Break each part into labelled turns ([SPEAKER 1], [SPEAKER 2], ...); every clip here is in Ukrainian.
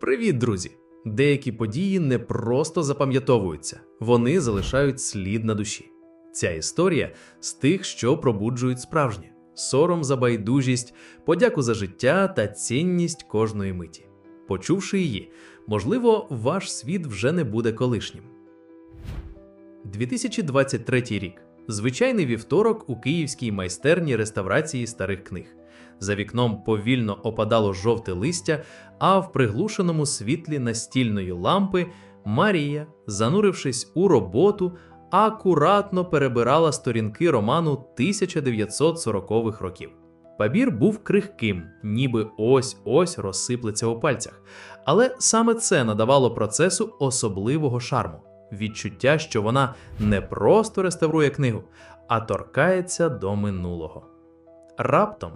[SPEAKER 1] Привіт, друзі! Деякі події не просто запам'ятовуються, вони залишають слід на душі. Ця історія з тих, що пробуджують справжнє: сором за байдужість, подяку за життя та цінність кожної миті. Почувши її, можливо, ваш світ вже не буде колишнім. 2023 рік. Звичайний вівторок у київській майстерні реставрації старих книг. За вікном повільно опадало жовте листя, а в приглушеному світлі настільної лампи Марія, занурившись у роботу, акуратно перебирала сторінки роману 1940-х років. Папір був крихким, ніби ось-ось розсиплеться у пальцях. Але саме це надавало процесу особливого шарму відчуття, що вона не просто реставрує книгу, а торкається до минулого. Раптом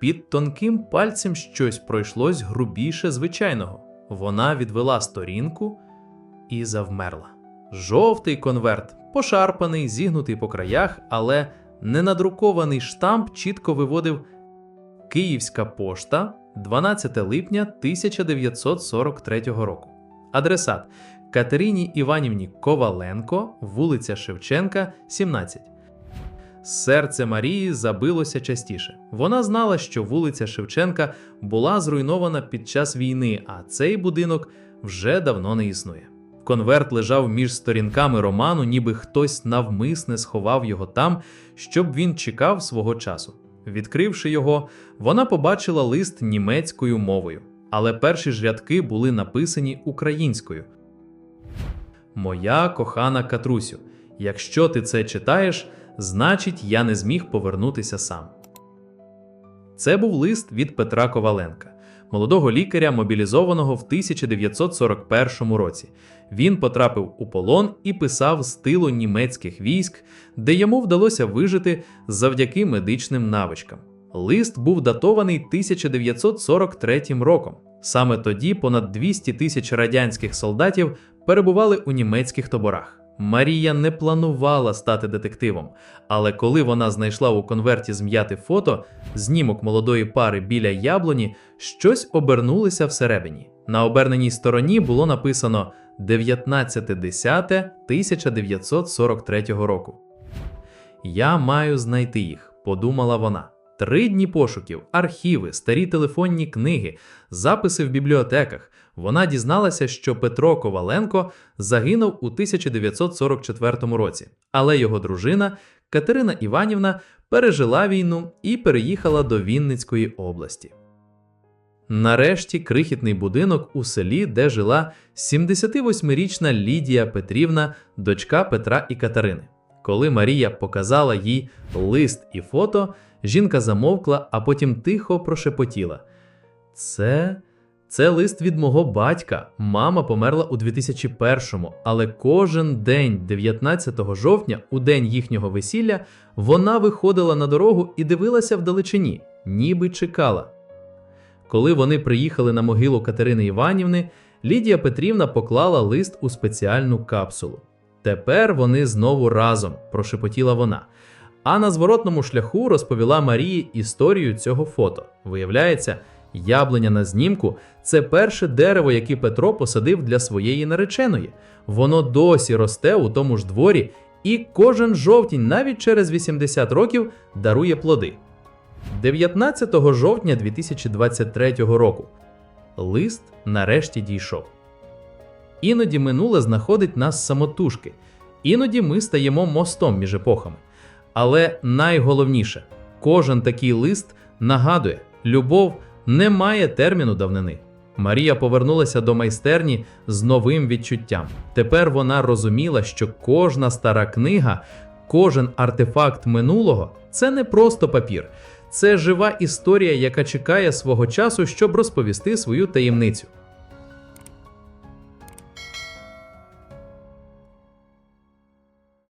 [SPEAKER 1] під тонким пальцем щось пройшлось грубіше звичайного. Вона відвела сторінку і завмерла. Жовтий конверт, пошарпаний, зігнутий по краях, але ненадрукований штамп чітко виводив Київська пошта 12 липня 1943 року. Адресат Катерині Іванівні Коваленко, вулиця Шевченка, 17. Серце Марії забилося частіше. Вона знала, що вулиця Шевченка була зруйнована під час війни, а цей будинок вже давно не існує. Конверт лежав між сторінками роману, ніби хтось навмисне сховав його там, щоб він чекав свого часу. Відкривши його, вона побачила лист німецькою мовою, але перші ж рядки були написані українською. Моя кохана Катрусю, якщо ти це читаєш, значить я не зміг повернутися сам. Це був лист від Петра Коваленка, молодого лікаря, мобілізованого в 1941 році. Він потрапив у полон і писав з тилу німецьких військ, де йому вдалося вижити завдяки медичним навичкам. Лист був датований 1943 роком. Саме тоді понад 200 тисяч радянських солдатів перебували у німецьких таборах. Марія не планувала стати детективом, але коли вона знайшла у конверті зм'яте фото, знімок молодої пари біля яблуні, щось обернулося всередині. На оберненій стороні було написано 19.10.1943 року. Я маю знайти їх, подумала вона. Три дні пошуків, архіви, старі телефонні книги, записи в бібліотеках. Вона дізналася, що Петро Коваленко загинув у 1944 році, але його дружина Катерина Іванівна пережила війну і переїхала до Вінницької області. Нарешті крихітний будинок у селі, де жила 78-річна Лідія Петрівна, дочка Петра і Катерини. Коли Марія показала їй лист і фото, жінка замовкла, а потім тихо прошепотіла: Це. Це лист від мого батька. Мама померла у 2001-му, але кожен день, 19 жовтня, у день їхнього весілля, вона виходила на дорогу і дивилася вдалечині, ніби чекала. Коли вони приїхали на могилу Катерини Іванівни, Лідія Петрівна поклала лист у спеціальну капсулу. Тепер вони знову разом, прошепотіла вона. А на зворотному шляху розповіла Марії історію цього фото. Виявляється, яблуня на знімку це перше дерево, яке Петро посадив для своєї нареченої. Воно досі росте у тому ж дворі, і кожен жовтень, навіть через 80 років, дарує плоди. 19 жовтня 2023 року лист нарешті дійшов. Іноді минуле знаходить нас самотужки, іноді ми стаємо мостом між епохами. Але найголовніше, кожен такий лист нагадує, любов не має терміну давнини. Марія повернулася до майстерні з новим відчуттям. Тепер вона розуміла, що кожна стара книга, кожен артефакт минулого це не просто папір, це жива історія, яка чекає свого часу, щоб розповісти свою таємницю.